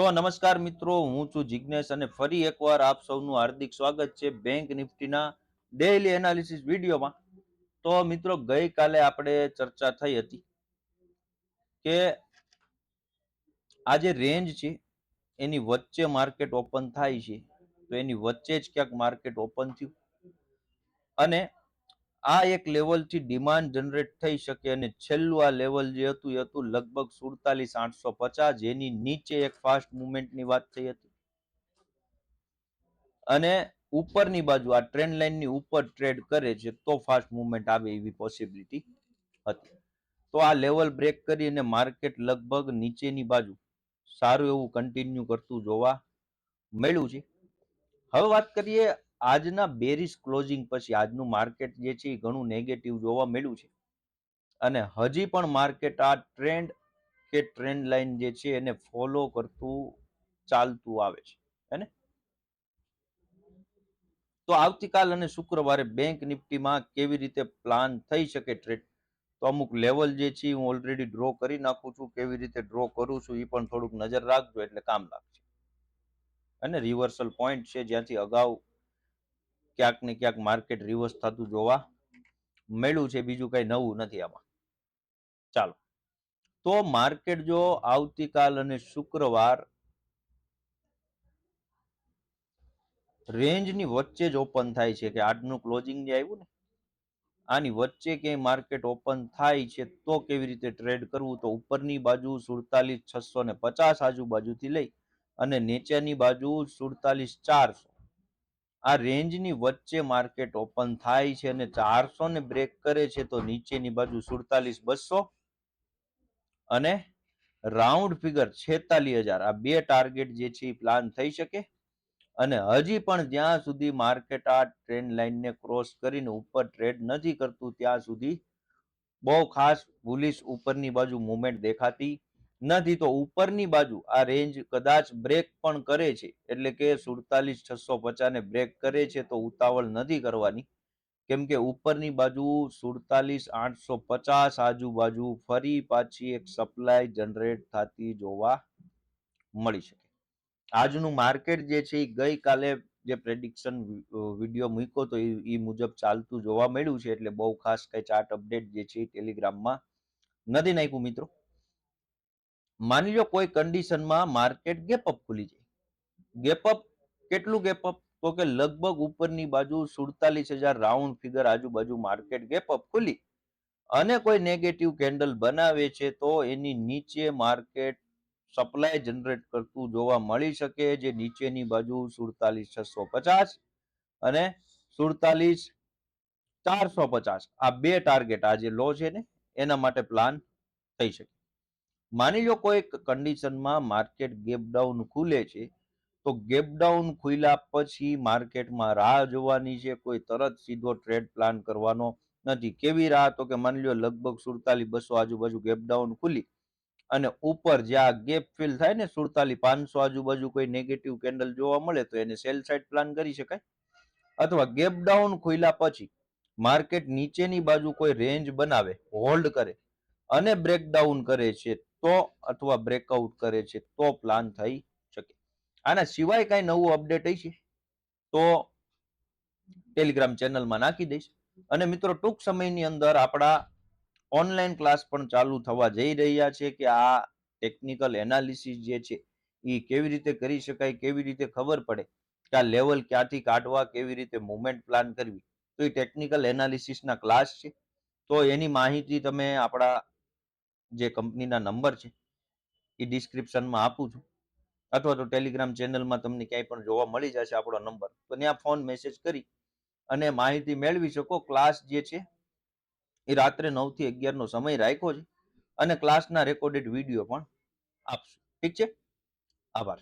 તો નમસ્કાર મિત્રો, હું છું જિજ્ઞેશ અને ફરી એકવાર આપ સૌનું હાર્દિક સ્વાગત છે બેંક નિફ્ટીના ડેઇલી એનાલિસિસ વિડીયોમાં. તો મિત્રો, ગઈકાલે આપણે ચર્ચા થઈ હતી કે આ જે રેન્જ છે, એની વચ્ચે માર્કેટ ઓપન થાય છે. તો એની વચ્ચે જ ક્યાંક માર્કેટ ઓપન થયું. અને આ એક લેવલથી ડિમાન્ડ જનરેટ થઈ શકે અને છેલ્લું આ લેવલ જે હતું, એ હતું લગભગ સુડતાલીસ આઠસો પચાસ, જેની નીચે એક ફાસ્ટ મુવમેન્ટની વાત થઈ હતી. અને ઉપરની બાજુ, આ ટ્રેન્ડ લાઇનની ઉપર ટ્રેડ કરે છે, તો ફાસ્ટ મુવમેન્ટ આવે એવી પોસિબિલિટી હતી. તો આ લેવલ બ્રેક કરી અને માર્કેટ લગભગ નીચેની બાજુ, સારું એવું કન્ટિન્યુ કરતું જોવા મળ્યું છે. હવે વાત કરીએ આજના બેરિસ ક્લોઝિંગ પછી આજનું માર્કેટ જે છે એ ઘણું નેગેટિવ જોવા મળ્યું છે. અને હજી પણ માર્કેટ આ ટ્રેન્ડ કે ટ્રેન્ડ લાઇન જે છે એને ફોલો કરતું, ચાલતું આવે છે. હેને તો આવતીકાલ અને શુક્રવારે બેંક નિફ્ટીમાં કેવી રીતે પ્લાન થઈ શકે ટ્રેડ તો અમુક લેવલ જે છે હું ઓલરેડી ડ્રો કરી નાખું છું. કેવી રીતે ડ્રો કરું છું એ પણ થોડુંક નજર રાખજો એટલે કામ લાગશે. અને રિવર્સલ પોઈન્ટ છે. જ્યાંથી અગાઉ ક્યાંક ને ક્યાંક માર્કેટ રિવર્સ થતું જોવા મળ્યું છે. બીજું કઈ નવું નથી આમાં. ચાલો. તો માર્કેટ જો આવતીકાલ અને શુક્રવાર રેન્જની વચ્ચે જ ઓપન થાય છે કે આજનું ક્લોઝિંગ જે આવ્યું ને, આની વચ્ચે ક્યાંય માર્કેટ ઓપન થાય છે તો કેવી રીતે ટ્રેડ કરવું? તો ઉપરની બાજુ સુડતાલીસ છસો ને પચાસ આજુબાજુથી લઈ અને નીચેની બાજુ સુડતાલીસ ચારસો. આ રેન્જની વચ્ચે માર્કેટ ઓપન થાય છે અને ચારસો ને બ્રેક કરે છે, તો નીચેની બાજુ સુડતાલીસ બસો અને રાઉન્ડ ફિગર છેતાલીસ હજાર. આ બે ટાર્ગેટ જે છે એ પ્લાન થઈ શકે અને હજી પણ જ્યાં સુધી માર્કેટ આ ટ્રેન્ડ લાઇનને ક્રોસ કરીને ઉપર ટ્રેડ નથી કરતું, ત્યાં સુધી બહુ ખાસ બુલિશ ઉપરની બાજુ મુવમેન્ટ દેખાતી નથી તો ઉપરની બાજુ આ રેન્જ કદાચ બ્રેક પણ કરે છે. એટલે કે સુડતાલીસ, છસો પચાસ ને બ્રેક કરે છે તો ઉતાવળ નથી કરવાની. કેમ કે ઉપરની બાજુ સુડતાલીસ, આઠસો પચાસ, આજુબાજુ ફરી પાછી એક સપ્લાય જનરેટ થતી જોવા મળી શકે. આજનું માર્કેટ જે છે એ ગઈકાલે જે પ્રેડિક્શન વીડિયો મૂક્યો તો એ મુજબ ચાલતું જોવા મળ્યું છે. એટલે બહુ ખાસ કઈ ચાર્ટ અપડેટ જે છે ટેલિગ્રામમાં નથી નાખ્યું મિત્રો. માની લો કોઈ કન્ડિશનમાં માર્કેટ ગેપઅપ ખુલી જાય. ગેપઅપ કેટલું ગેપઅપ તો કે લગભગ ઉપરની બાજુ સુડતાલીસ હજાર રાઉન્ડ ફિગર આજુબાજુ માર્કેટ ગેપઅપ ખુલી. અને કોઈ નેગેટિવ કેન્ડલ બનાવે છે તો એની નીચે માર્કેટ સપ્લાય જનરેટ કરતું જોવા મળી શકે જે નીચેની બાજુ સુડતાલીસ છસો પચાસ અને સુડતાલીસ ચારસો પચાસ. આ બે ટાર્ગેટ આ જે લો છે ને, એના માટે પ્લાન થઈ શકે. માની લો કોઈ કન્ડિશનમાં માર્કેટ ગેપ ડાઉન ખુલે છે, તો ગેપ ડાઉન ખુલ્યા પછી માર્કેટમાં રાહ જોવાની છે, કોઈ તરત સીધો ટ્રેડ પ્લાન કરવાનો નથી. કેવી રાહ? તો કે માની લો લગભગ સુડતાલીસ, બસો આજુબાજુ ગેપ ડાઉન ખુલી અને ઉપર જ્યાં ગેપ ફિલ થાય ને સુડતાલીસ, પાંચસો આજુબાજુ કોઈ નેગેટિવ કેન્ડલ જોવા મળે તો એને સેલ સાઇડ પ્લાન કરી શકાય. અથવા ગેપ ડાઉન ખોલ્યા પછી માર્કેટ નીચેની બાજુ કોઈ રેન્જ બનાવે હોલ્ડ કરે અને બ્રેકડાઉન કરે છે તો અથવા બ્રેકઆઉટ કરે છે તો પ્લાન થઈ શકે. આના સિવાય કઈ નવું અપડેટ છે તો ટેલિગ્રામ ચેનલમાં નાખી દઈશ. અને મિત્રો ટૂંક સમયની અંદર આપણા ઓનલાઈન ક્લાસ પણ ચાલુ થવા જઈ રહ્યા છે કે આ ટેકનિકલ એનાલિસિસ જે છે એ કેવી રીતે કરી શકાય, કેવી રીતે ખબર પડે, કે આ લેવલ ક્યાંથી કાઢવા, કેવી રીતે મુવમેન્ટ પ્લાન કરવી. તો એ ટેકનિકલ એનાલિસિસના ક્લાસ છે. તો એની માહિતી તમે આપણા જે કંપનીના નંબર છે, એ ડિસ્ક્રિપ્શનમાં આપું છું. અથવા તો ટેલિગ્રામ ચેનલમાં તમને ક્યાંય પણ જોવા મળી જશે આપણો નંબર. તો ત્યાં ફોન મેસેજ કરી અને માહિતી મેળવી શકો. ક્લાસ જે છે, એ રાત્રે નવથી અગિયારનો સમય રાખ્યો છે અને ક્લાસના રેકોર્ડેડ વીડિયો પણ આપશું. ઠીક છે? આભાર.